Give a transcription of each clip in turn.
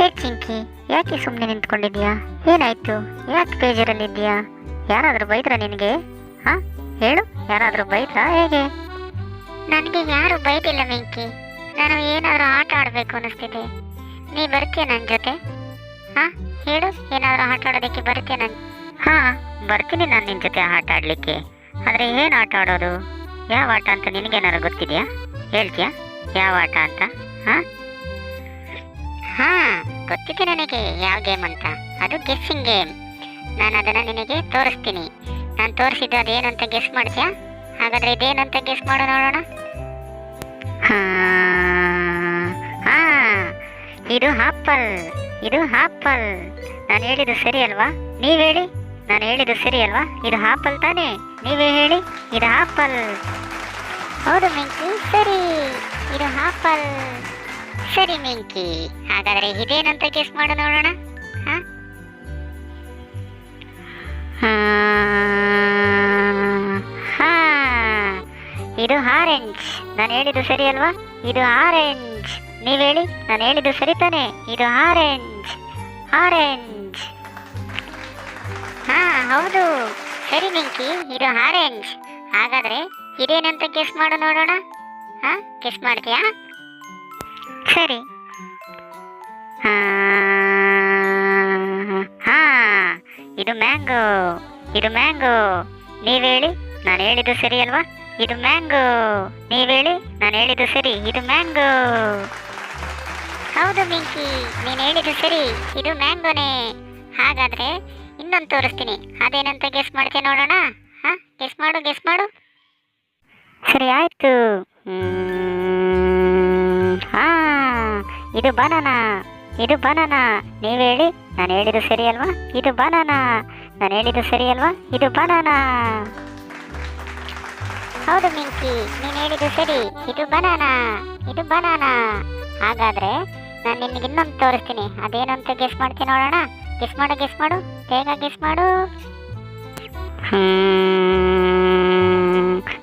ಸುಮ್ಮನೆ ನಿಂತ್ಕೊಂಡಿದ್ಯಾ ಏನಾಯ್ತು? ಯಾಕೆ ಬೇಜಾರಲ್ಲಿದ್ಯಾ ಯಾರಾದರೂ ಬೈದ್ರ ನಿನಗೆ? ಹಾ? ಹೇಳು, ಯಾರಾದರೂ ಬೈದ್ರಾ ಹೇಗೆ? ನನಗೆ ಯಾರು ಬೈದಿಲ್ಲ ಮಿಂಕಿ ನಾನು ಏನಾದರೂ ಆಟ ಆಡಬೇಕು ಅನಿಸ್ತಿದೆ. ನೀ ಬರ್ತೀಯ ನನ್ನ ಜೊತೆ? ಹಾ? ಹೇಳು, ಏನಾದರೂ ಆಟ ಆಡೋದಕ್ಕೆ ಬರ್ತೀಯ ನನ್ ಹಾ, ಬರ್ತೀನಿ ನಾನು ನಿನ್ನ ಜೊತೆ ಆಟ ಆಡಲಿಕ್ಕೆ. ಆದರೆ ಏನು ಆಟ ಆಡೋದು? ಯಾವ ಆಟ ಅಂತ ನಿನಗೇನಾದ್ರು ಗೊತ್ತಿದೆಯಾ? ಹೇಳ್ತೀಯಾ? ಯಾವ ಆಟ ಅಂತ? ಹಾಂ ಹಾ? ಗೊತ್ತಿದೆ ನನಗೆ ಯಾವ ಗೇಮ್ ಅಂತ? ಅದು ಗೆಸ್ಸಿಂಗ್ ಗೇಮ್ ನಾನು ಅದನ್ನು ನಿನಗೆ ತೋರಿಸ್ತೀನಿ. ನಾನು ತೋರಿಸಿದ್ದು ಅದೇನು ಅಂತ ಗೆಸ್ ಮಾಡ್ತೀಯಾ? ಹಾಗಾದರೆ ಇದೇನಂತ ಗೆಸ್ ಮಾಡು ನೋಡೋಣ. ಹಾಂ ಇದು ಆಪಲ್ ಇದು ಹಾಪಲ್ ನಾನು ಹೇಳಿದ್ದು ಸರಿ ಅಲ್ವಾ? ನೀವು ಹೇಳಿ. ನಾನು ಹೇಳಿದ್ದು ಸರಿ ಅಲ್ವಾ? ಇದು ಹಾಪಲ್ ತಾನೇ? ನೀವೇ ಹೇಳಿ. ಇದು ಆಪಲ್ ಹೌದು ಮಿಂಕಿ ಸರಿ. ಇದು ಆಪಲ್ ಸರಿ ಮಿಂಕಿ ಹಾಗಾದ್ರೆ ಇದೇನಂತ ಕೇಸ್ ಮಾಡು ನೋಡೋಣ. ಇದು ಆರೆಂಜ್. ನಾನು ಹೇಳಿದ್ದು ಸರಿ ಅಲ್ವಾ? ಇದು ಆರೆಂಜ್. ನೀವು ಹೇಳಿ, ನಾನು ಹೇಳಿದ್ದು ಸರಿ ತಾನೆ? ಇದು ಆರೆಂಜ್. ಆರೆಂಜ್. ಹಾ, ಹೌದು. ಸರಿ ಮಿಂಕಿ ಇದು ಆರೆಂಜ್. ಹಾಗಾದ್ರೆ ಇದೇನಂತ ಗೆಸ್ ಮಾಡು ನೋಡೋಣ. ಹಾ? ಗೆಸ್ ಮಾಡ್ತೀಯಾ? ಸರಿ. ಹಾ, ಇದು ಮ್ಯಾಂಗೋ ಇದು ಮ್ಯಾಂಗೋ. ನೀವ್ ಹೇಳಿ ನಾನು ಹೇಳಿದ್ದು ಸರಿ ಅಲ್ವಾ? ಇದು ಮ್ಯಾಂಗೋ. ನೀವ್ ಹೇಳಿ ನಾನು ಹೇಳಿದ್ದು ಸರಿ, ಇದು ಮ್ಯಾಂಗೋ. ಹೌದು ಮಿಂಕಿ, ನೀನು ಹೇಳಿದ್ದು ಸರಿ, ಇದು ಮ್ಯಾಂಗೋನೇ. ಹಾಗಾದ್ರೆ ಇನ್ನೊಂದು ತೋರಿಸ್ತೀನಿ. ಅದೇನಂತ ಗೆಸ್ ಮಾಡ್ತೀನಿ ನೋಡೋಣ? ಹಾ ಗೆಸ್ ಮಾಡು ಗೆಸ್ ಮಾಡು. ಸರಿ, ಆಯ್ತು. ಇದು ಬನಾನಾ ಇದು ಬನಾನಾ. ನೀವು ಹೇಳಿ, ನಾನು ಹೇಳಿದ್ದು ಸರಿ ಅಲ್ವಾ? ಇದು ಬನಾನಾ. ನಾನು ಹೇಳಿದ್ದು ಸರಿ ಅಲ್ವಾ? ಇದು ಬನಾನಾ. ಹೌದು ಮಿಂಕಿ, ನೀನು ಹೇಳಿದ್ದು ಸರಿ. ಇದು ಬನಾನಾ ಇದು ಬನಾನಾ. ಹಾಗಾದ್ರೆ ನಾನು ನಿನಗೆ ಇನ್ನೊಂದು ತೋರಿಸ್ತೀನಿ. ಅದೇನಂತ ಅಂತ ಗೆಸ್ ಮಾಡ್ತೀನಿ ನೋಡೋಣ. ಗೆಸ್ ಮಾಡು ಗೆಸ್ ಮಾಡು. ಬೇಗ ಗೆಸ್ ಮಾಡು.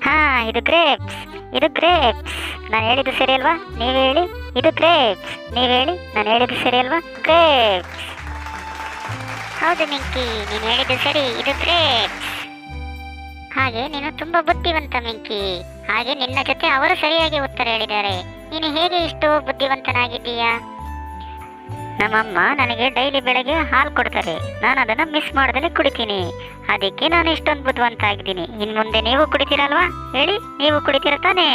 ಹಾ, ಇದು ಗ್ರೇಪ್ಸ್ ಇದು ಗ್ರೇಪ್ಸ್ ನಾನು ಹೇಳಿದ್ದು ಸರಿ ಅಲ್ವಾ? ನೀವು ಹೇಳಿ. ಇದು ಗ್ರೇಪ್ಸ್ ನೀವು ಹೇಳಿ. ನಾನು ಹೇಳಿದ್ದು ಸರಿ ಅಲ್ವಾ? ಗ್ರೇಪ್ಸ್ ಹೌದು ಮಿಂಕಿ, ನೀನು ಹೇಳಿದ್ದು ಸರಿ. ಇದು ಗ್ರೇಪ್ಸ್ ಹಾಗೆ ನೀನು ತುಂಬಾ ಬುದ್ಧಿವಂತ ಮಿಂಕಿ. ಹಾಗೆ ನಿನ್ನ ಜೊತೆ ಅವರು ಸರಿಯಾಗಿ ಉತ್ತರ ಹೇಳಿದ್ದಾರೆ. ನೀನು ಹೇಗೆ ಇಷ್ಟು ಬುದ್ಧಿವಂತನಾಗಿದ್ದೀಯಾ? ನಮ್ಮಮ್ಮ ನನಗೆ ಡೈಲಿ ಬೆಳಗ್ಗೆ ಹಾಲು ಕೊಡ್ತಾರೆ ನಾನು ಅದನ್ನು ಮಿಸ್ ಮಾಡದಲ್ಲೇ ಕುಡಿತೀನಿ. ಅದಕ್ಕೆ ನಾನು ಇಷ್ಟೊಂದು ಬುದ್ಧಿವಂತ ಆಗಿದ್ದೀನಿ. ಇನ್ನು ಮುಂದೆ ನೀವು ಕುಡಿತೀರಲ್ವಾ? ಹೇಳಿ, ನೀವು ಕುಡಿತೀರ ತಾನೇ?